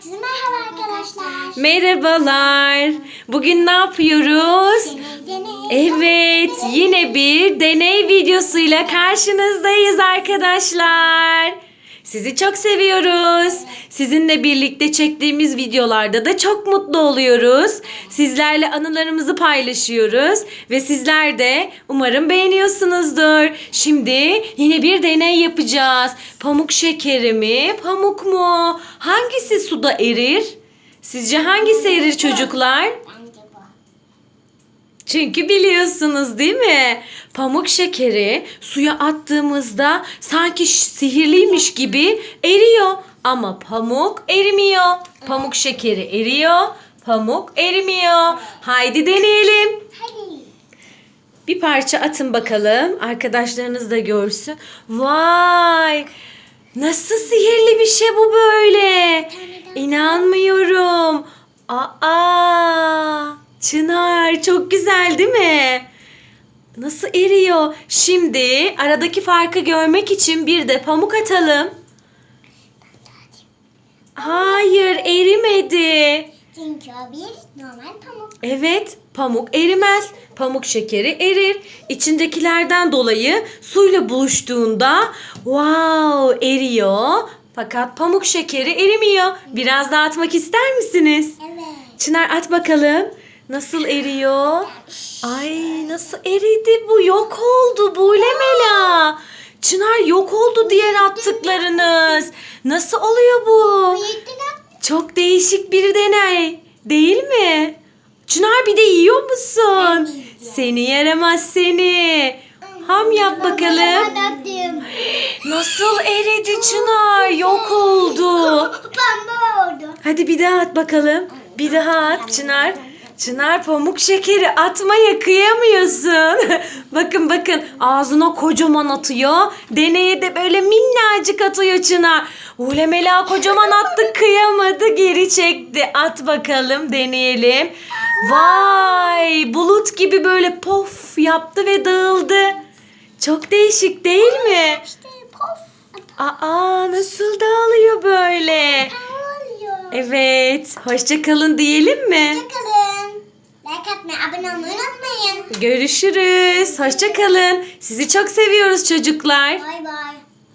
Herkese merhaba arkadaşlar. Merhabalar. Bugün ne yapıyoruz? Deney deney. Evet, yine bir deney videosuyla karşınızdayız arkadaşlar. Sizi çok seviyoruz. Sizinle birlikte çektiğimiz videolarda da çok mutlu oluyoruz. Sizlerle anılarımızı paylaşıyoruz ve sizler de umarım beğeniyorsunuzdur. Şimdi yine bir deney yapacağız. Pamuk şekeri mi, pamuk mu? Hangisi suda erir? Sizce hangisi erir çocuklar? Çünkü biliyorsunuz değil mi? Pamuk şekeri suya attığımızda sanki sihirliymiş gibi eriyor. Ama pamuk erimiyor. Pamuk şekeri eriyor. Pamuk erimiyor. Haydi deneyelim. Hadi. Bir parça atın bakalım. Arkadaşlarınız da görsün. Vay! Nasıl sihirli bir şey bu böyle? İnanmıyorum. Aa! Çınar çok güzel değil mi? Nasıl eriyor? Şimdi aradaki farkı görmek için bir de pamuk atalım. Hayır, erimedi. Çünkü o bir normal pamuk. Evet, pamuk erimez. Pamuk şekeri erir. İçindekilerden dolayı suyla buluştuğunda wow eriyor. Fakat pamuk şekeri erimiyor. Biraz daha atmak ister misiniz? Evet. Çınar at bakalım. Nasıl eriyor? Ay nasıl eridi bu? Yok oldu bu Mela. Çınar yok oldu diğer attıklarınız. Nasıl oluyor bu? Çok değişik bir deney. Değil mi? Çınar bir de yiyor musun? Seni yaramaz seni. Ham yap bakalım. Nasıl eridi Çınar? Yok oldu. Hadi bir daha at bakalım. Bir daha at Çınar. Çınar pamuk şekeri atmaya kıyamıyorsun. bakın bakın ağzına kocaman atıyor. Deneye de böyle minnacık atıyor Çınar. Ulemela kocaman attı kıyamadı geri çekti. At bakalım deneyelim. Vay bulut gibi böyle pof yaptı ve dağıldı. Çok değişik değil mi? İşte pof. Aa nasıl dağılıyor böyle? Evet. Hoşça kalın diyelim mi? Hoşçakalın. Like atmayı, abone olmayı unutmayın. Görüşürüz. Hoşça kalın. Sizi çok seviyoruz çocuklar. Bay bay.